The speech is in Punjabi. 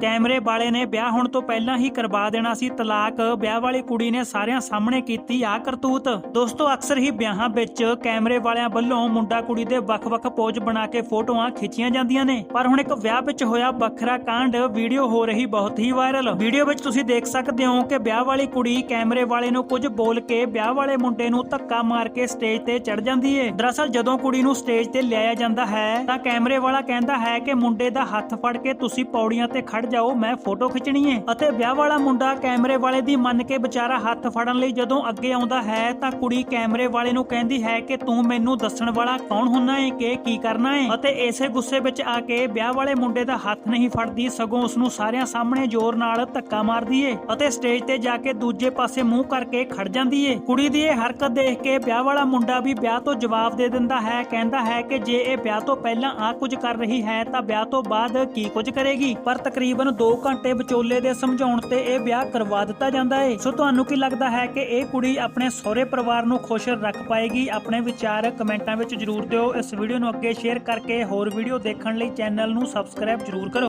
ਕੈਮਰੇ ਵਾਲੇ ਨੇ ਵਿਆਹ ਹੋਣ ਤੋਂ ਪਹਿਲਾਂ ਹੀ ਕਰਵਾ ਦੇਣਾ ਸੀ ਤਲਾਕ। ਵਿਆਹ ਵਾਲੀ ਕੁੜੀ ਨੇ ਸਾਰਿਆਂ ਸਾਹਮਣੇ ਕੀਤੀ ਆ ਕਰਤੂਤ। ਦੋਸਤੋ, ਅਕਸਰ ਹੀ ਵਿਆਹਾਂ ਵਿੱਚ ਕੈਮਰੇ ਵਾਲਿਆਂ ਵੱਲੋਂ ਮੁੰਡਾ ਕੁੜੀ ਦੇ ਵੱਖ-ਵੱਖ ਪੋਜ਼ ਬਣਾ ਕੇ ਫੋਟੋਆਂ ਖਿੱਚੀਆਂ ਜਾਂਦੀਆਂ ਨੇ। ਪਰ ਹੁਣ ਇੱਕ ਵਿਆਹ ਵਿੱਚ ਹੋਇਆ ਵੱਖਰਾ ਕਾਂਡ, ਵੀਡੀਓ ਹੋ ਰਹੀ ਬਹੁਤ ਹੀ ਵਾਇਰਲ। ਵੀਡੀਓ ਵਿੱਚ ਤੁਸੀਂ ਦੇਖ ਸਕਦੇ ਹੋ ਕਿ ਵਿਆਹ ਵਾਲੀ ਕੁੜੀ ਕੈਮਰੇ ਵਾਲੇ ਨੂੰ ਕੁਝ ਬੋਲ ਕੇ ਵਿਆਹ ਵਾਲੇ ਮੁੰਡੇ ਨੂੰ ਧੱਕਾ ਮਾਰ ਕੇ ਸਟੇਜ ਤੇ ਚੜ ਜਾਂਦੀ ਏ। ਦਰਅਸਲ, ਜਦੋਂ ਕੁੜੀ ਨੂੰ ਸਟੇਜ ਤੇ ਲਿਆਇਆ ਜਾਂਦਾ ਹੈ, ਤਾਂ ਕੈਮਰੇ ਵਾਲਾ ਕਹਿੰਦਾ ਹੈ ਕਿ ਮੁੰਡੇ ਦਾ ਹੱਥ ਫੜ ਕੇ ਤੁਸੀਂ ਪੌੜੀਆਂ ਤੇ ਖੜ ਜਾਓ, ਮੈਂ ਫੋਟੋ ਖਿੱਚਣੀ ਏ। ਅਤੇ ਵਿਆਹ ਵਾਲਾ ਮੁੰਡਾ ਕੈਮਰੇ ਵਾਲੇ ਦੀ ਮੰਨ ਕੇ ਵਿਚਾਰਾ ਹੱਥ ਫੜਨ ਲਈ ਜਦੋਂ ਅੱਗੇ ਆਉਂਦਾ ਹੈ, ਤਾਂ ਕੁੜੀ ਕੈਮਰੇ ਵਾਲੇ ਨੂੰ ਕਹਿੰਦੀ ਹੈ ਕਿ ਤੂੰ ਮੈਨੂੰ ਦੱਸਣ ਵਾਲਾ ਕੌਣ ਹੁੰਨਾ ਏ, ਕਿ ਕੀ ਕਰਨਾ ਏ? ਅਤੇ ਇਸੇ ਗੁੱਸੇ ਵਿੱਚ ਆ ਕੇ ਵਿਆਹ ਵਾਲੇ ਮੁੰਡੇ ਦਾ ਹੱਥ ਨਹੀਂ ਫੜਦੀ, ਸਗੋਂ ਉਸ ਨੂੰ ਸਾਰਿਆਂ ਸਾਹਮਣੇ ਜ਼ੋਰ ਨਾਲ ਧੱਕਾ ਮਾਰਦੀ ਏ। ਅਤੇ ਸਟੇਜ ਤੇ ਜਾ ਕੇ ਦੂਜੇ ਪਾਸੇ ਮੂੰਹ ਕਰਕੇ ਖੜ ਜਾਂਦੀ ਏ। ਕੁੜੀ ਦੀ ਇਹ ਹਰਕਤ ਦੇਖ ਕੇ ਵਿਆਹ ਵਾਲਾ ਮੁੰਡਾ ਵੀ ਵਿਆਹ ਤੋਂ ਜਵਾਬ ਦੇ ਦਿੰਦਾ ਹੈ, ਕਹਿੰਦਾ ਹੈ ਕਿ ਜੇ ਇਹ ਵਿਆਹ ਤੋਂ ਪਹਿਲਾਂ ਆ ਕੁਝ ਕਰ ਰਹੀ ਹੈ, ਤਾਂ ਵਿਆਹ ਤੋਂ ਬਾਅਦ ਕੀ ਕੁਝ ਕਰੇਗੀ? ਪਰ ਤਕਰੀਬਨ 2 ਘੰਟੇ ਵਿਚੋਲੇ ਦੇ ਸਮਝਾਉਣ ਤੇ ਇਹ ਵਿਆਹ ਕਰਵਾ ਦਿੱਤਾ ਜਾਂਦਾ ਏ। ਸੋ ਤੁਹਾਨੂੰ ਕੀ ਲੱਗਦਾ ਹੈ ਕਿ ਇਹ ਕੁੜੀ ਆਪਣੇ ਸਹੁਰੇ ਪਰਿਵਾਰ ਨੂੰ ਖੁਸ਼ ਰੱਖ ਪਾਏਗੀ? ਆਪਣੇ ਵਿਚਾਰ ਕਮੈਂਟਾਂ ਵਿੱਚ ਜਰੂਰ ਦਿਓ। ਇਸ ਵੀਡੀਓ ਨੂੰ ਅੱਗੇ ਸ਼ੇਅਰ ਕਰਕੇ ਹੋਰ ਵੀਡੀਓ ਦੇਖਣ ਲਈ ਚੈਨਲ ਨੂੰ ਸਬਸਕ੍ਰਾਈਬ ਜਰੂਰ ਕਰੋ।